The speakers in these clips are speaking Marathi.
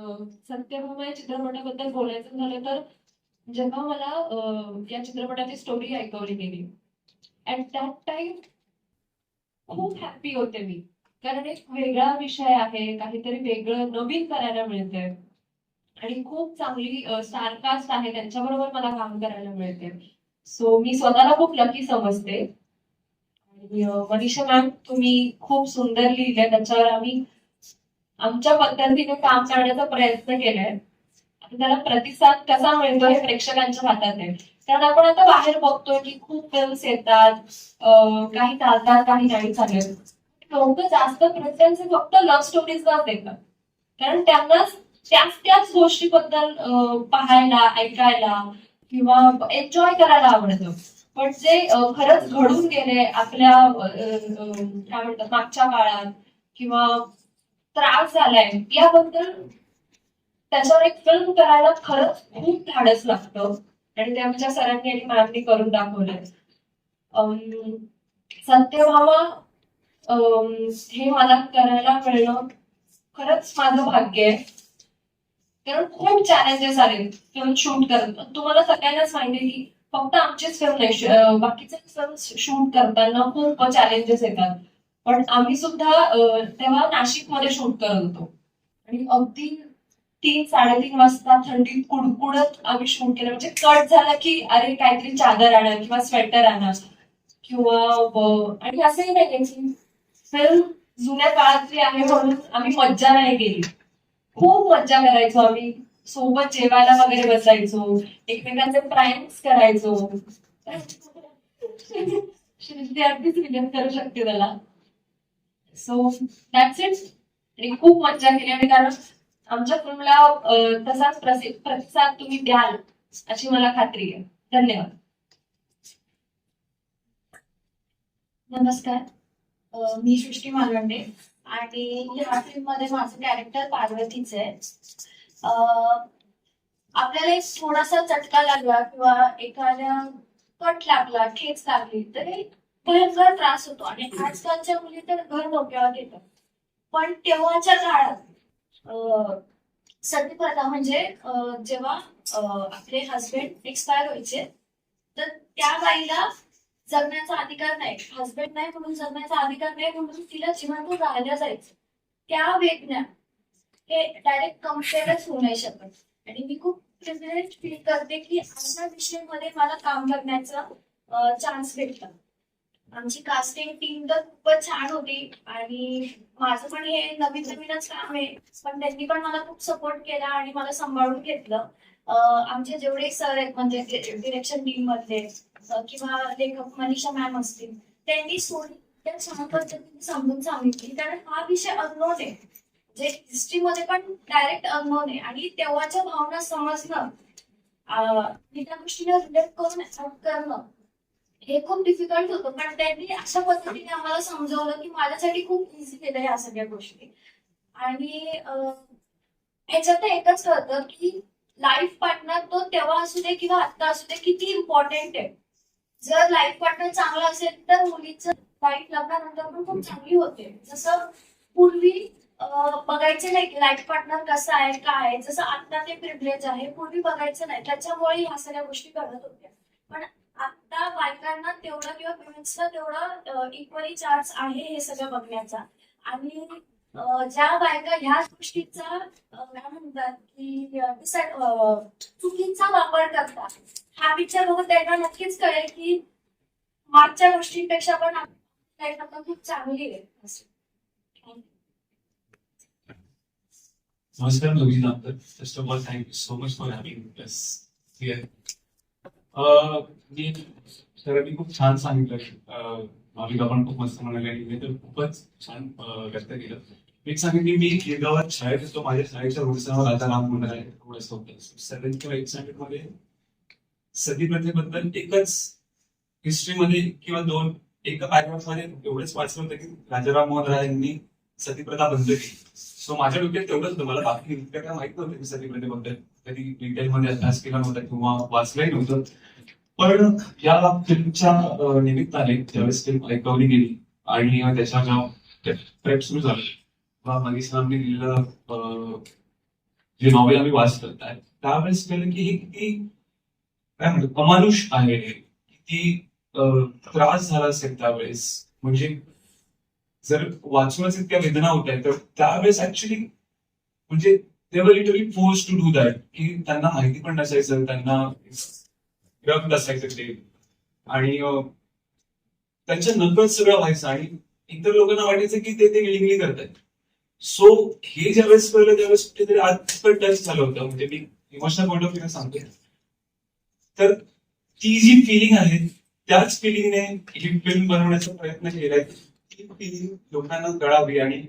अं, सत्यभामा या चित्रपटाबद्दल बोलायचं झालं तर जेव्हा मला या चित्रपटाची स्टोरी ऐकवली गेली. ऍट दॅट टाइम खूप हॅपी होते मी. कारण एक वेगळा विषय आहे काहीतरी वेगळं नवीन करायला मिळतंय. आणि खूप चांगली स्टारकास्ट आहे त्यांच्याबरोबर मला काम करायला मिळते सो मी स्वतःला खूप लकी समजते. आणि मनीषा मॅम तुम्ही खूप सुंदर लिहिलंय त्याच्यावर आम्ही आमच्या पद्धतीने काम करण्याचा प्रयत्न केलाय. आता त्याला प्रतिसाद कसा मिळतो हे प्रेक्षकांच्या हातात आहे. कारण आपण आता बाहेर बघतोय की खूप फिल्म्स येतात काही चालतात काही नाही चालत. लोक जास्त प्रेफरन्स फक्त लव्ह स्टोरीजलाच देतात. कारण त्यांना त्याच त्याच गोष्टीबद्दल पाहायला ऐकायला किंवा एन्जॉय करायला आवडतं. पण जे खरंच घडून गेले आपल्या काय म्हणतात मागच्या काळात किंवा त्रास झालाय. याबद्दल त्याच्यावर एक फिल्म करायला खरंच खूप धाडस लागतं. आणि ते आमच्या सरांनी आणि मॅमनी करून दाखवलंय. अं, सत्यभामा अं, हे मला करायला मिळणं खरंच माझं भाग्य आहे. कारण खूप चॅलेंजेस आले फिल्म शूट करत तुम्हाला सगळ्यांनाच माहिती आहे की फक्त आमचीच फिल्म नाही बाकीचे फिल्म शूट करताना खूप चॅलेंजेस येतात. पण आम्ही सुद्धा तेव्हा नाशिकमध्ये शूट करत होतो. आणि अगदी तीन साडेतीन वाजता थंडीत कुडकुडत आम्ही शूट केलं. म्हणजे कट झाला की अरे काहीतरी चादर आणा किंवा स्वेटर आणा किंवा आणि असंही नाही की फिल्म जुन्या काळातली आहे म्हणून आम्ही मज्जा नाही गेली खूप मज्जा करायचो आम्ही. सोबत जेवायला वगैरे बसायचो. एकमेकांचे प्राईम्स करायचो. श्रुती अगदीच रिलेट करू शकते त्याला. सो दॅट्स इट आणि खूप मज्जा केली आणि कारण आमच्या फिल्मला तसाच प्रतिसाद तुम्ही द्याल अशी मला खात्री आहे. धन्यवाद. नमस्कार. मी सृष्टी मालवंडे आणि ह्या फिल्ममध्ये माझं कॅरेक्टर पार्वतीच आहे. आपल्याला एक थोडासा चटका लागला किंवा एखाद्या कट लागला ठेच लागली तर एक भयंकर त्रास होतो. आणि आजकालच्या मुली तर घर डोक्यावर घेतात. पण तेव्हाच्या काळात सती प्रथा म्हणजे जेव्हा आपले हस्बंड एक्सपायर व्हायचे तर त्या बाईला जगण्याचा अधिकार नाही. हस्बंड नाही म्हणून जगण्याचा अधिकार नाही म्हणून तिला जिवंत राहिल्या जायचं. त्या वेदना हे डायरेक्ट कम्पेअरच होऊ नाही शकत. आणि मी खूप प्रिव्हिलेज फील करते की अशा विषयामध्ये मला काम करण्याचा चान्स भेटला. आमची कास्टिंग टीम तर खूपच छान होती आणि माझं पण हे नवीन नवीनच काम आहे. पण त्यांनी पण मला खूप सपोर्ट केला आणि मला सांभाळून घेतलं. आमचे जेवढे सर आहेत म्हणजे डिरेक्शन टीम मधले किंवा लेखक मनीषा मॅम असतील त्यांनी स्टोरी त्या छान पद्धतीने समजून सांगितली. कारण हा विषय अननोन आहे. जे हिस्ट्रीमध्ये पण डायरेक्ट अननोन आहे. आणि तेव्हाच्या भावना समजणं मी त्या गोष्टीला रिलेट करून ऍक्ट करणं हे खूप डिफिकल्ट होतं. पण त्यांनी अशा पद्धतीने आम्हाला समजवलं की माझ्यासाठी खूप इझी केलं या सगळ्या गोष्टी. आणि ह्याच्यात एकच कळतं की लाईफ पार्टनर तो तेव्हा असू दे किंवा आता असू दे किती इम्पॉर्टंट आहे. जर लाईफ पार्टनर चांगला असेल तर मुलीचं लाईफ लग्नानंतर पण खूप चांगली होते. जसं पूर्वी बघायचं बघायचे नाही की लाईफ पार्टनर कसा आहे काय आहे. जसं आता ते प्रिव्हिलेज आहे पूर्वी बघायचं नाही. त्याच्यामुळे ह्या सगळ्या गोष्टी करत होत्या. पण आता बायकांना तेवढं किंवा पेरेंट्सला तेवढं इक्वली चार्ज आहे हे सगळं बघण्याचा. आणि ज्या बायका ह्या गोष्टीचा काय म्हणतात की चुकीचा वापर करतात. हा विचार बघून त्यांना नक्कीच कळेल की मागच्या गोष्टींपेक्षा पण खूप चांगली आहे. नमस्कार Namaskar, Louise first of all all, thank you so much for having मी सरांनी खूप छान सांगितलं. मालिका पण खूप मस्त म्हणाले मी तर खूपच छान व्यक्त केलं. एक सांगितली मी गिरगावात शाळेत असतो माझ्या शाळेच्या रोडसावर राजा राम म्हणणार आहे. थोडंसं होतं सेवन किंवा एट स्टँडर्डमध्ये सती प्रथेबद्दल एकच हिस्ट्रीमध्ये किंवा दोन एका पॅरेग्राफमध्ये एवढंच वाचलं होतं की राजाराम मोहन राय यांनी सतीप्रथा बंद सो माझ्या डोक्यात तेवढंच तुम्हाला मला बाकी इतकं काय माहीत नव्हतं की सतीप्रथेबद्दल कधी डिटेल मध्ये अभ्यास केला नव्हता किंवा वाचलंही नव्हतं. पण या फिल्मच्या निमित्ताने ज्यावेळेस फिल्म ऐकवली गेली आणि त्याच्या जेव्हा प्रेप सुरू झालं तेव्हा मनीष रामने लिहिलेलं जे नॉवेल आम्ही वाचलं त्यावेळेस कळलं की हे किती काय म्हणतो अमानुष आहे. किती त्रास झाला असेल त्यावेळेस. म्हणजे जर वाचूनच इतक्या वेदना होत आहेत तर त्यावेळेस ऍक्च्युली म्हणजे they were literally force to do that की त्यांना माहिती पण नसायचं त्यांना रक्त नसायचं ते. आणि त्यांच्या नकळत सगळं व्हायचं आणि इतर लोकांना वाटायचं की ते ते विलिंगली करतायत. सो हे ज्यावेळेस कळलं त्यावेळेस कुठेतरी आजपण टच झालं होतं. म्हणजे मी इमोशनल पॉईंट ऑफ व्ह्यू सांगते तर ती जी फिलिंग आहे त्याच फिलिंगने ही फिल्म बनवण्याचा प्रयत्न केलाय. ती लोकांना कळावी आणि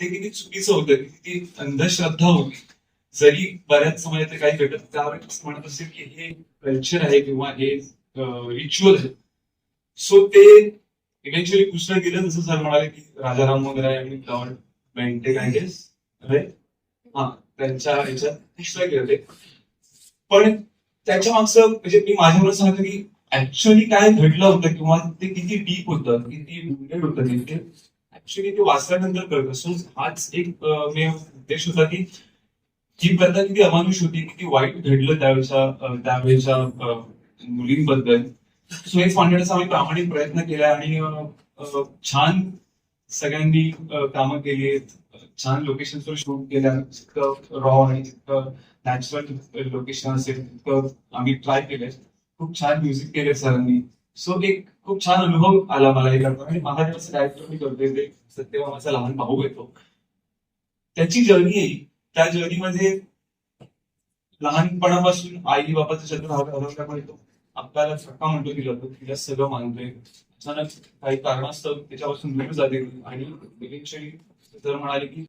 ते किती चुकीचं होतं किती अंधश्रद्धा होती. जरी बऱ्याच समाजातले काही घटक त्यावेळेस असं म्हणत असेल की हे कल्चर आहे किंवा हे रिच्युअल आहे. सो ते इव्हेंच्युअली कृष्ण गेलं जसं सर म्हणाले की राजाराम वगैरे आणि लॉर्ड बेंटे काय राईट हा त्यांच्या ह्याच्यात कृष्ण गेले पण त्याच्या मागचं म्हणजे मी माझ्यावर सांगतो की ऍक्च्युअली काय घडलं होतं किंवा ते किती डीप होतं किती wounded होतं तिथे ऍक्च्युअली ऍक्च्युली ते वाचल्यानंतर कळतं सो हाच एक मे उद्देश होता की जी प्रथा किती अमानुष होती किती वाईट घडलं त्यावेळेच्या त्यावेळेच्या मुलींबद्दल. सो हेच मांडण्याचा आम्ही प्रामाणिक प्रयत्न केला आणि छान सगळ्यांनी कामं केली छान लोकेशनवर शूट केल्या. जितकं रॉ आणि जितकं नॅचरल लोकेशन असेल तितकं आम्ही ट्राय केलंय. खूप छान म्युझिक केले सरांनी. सो एक खूप छान अनुभव आला मला हे करताना आणि मला जसं डायरेक्टर मी करतोय ते सत्यवा माझा लहान भाऊ येतो. त्याची जर्नी आहे. त्या जर्नीमध्ये लहानपणापासून आई बाबाचं चंद्र हरवल्यामुळे तो आपल्याला धक्का म्हणतो तिला तो तिला सगळं मानतोय. अचानक काही कारणास्तव त्याच्यापासून दूर जाते आणि इव्हेंच्युअली जर म्हणाले की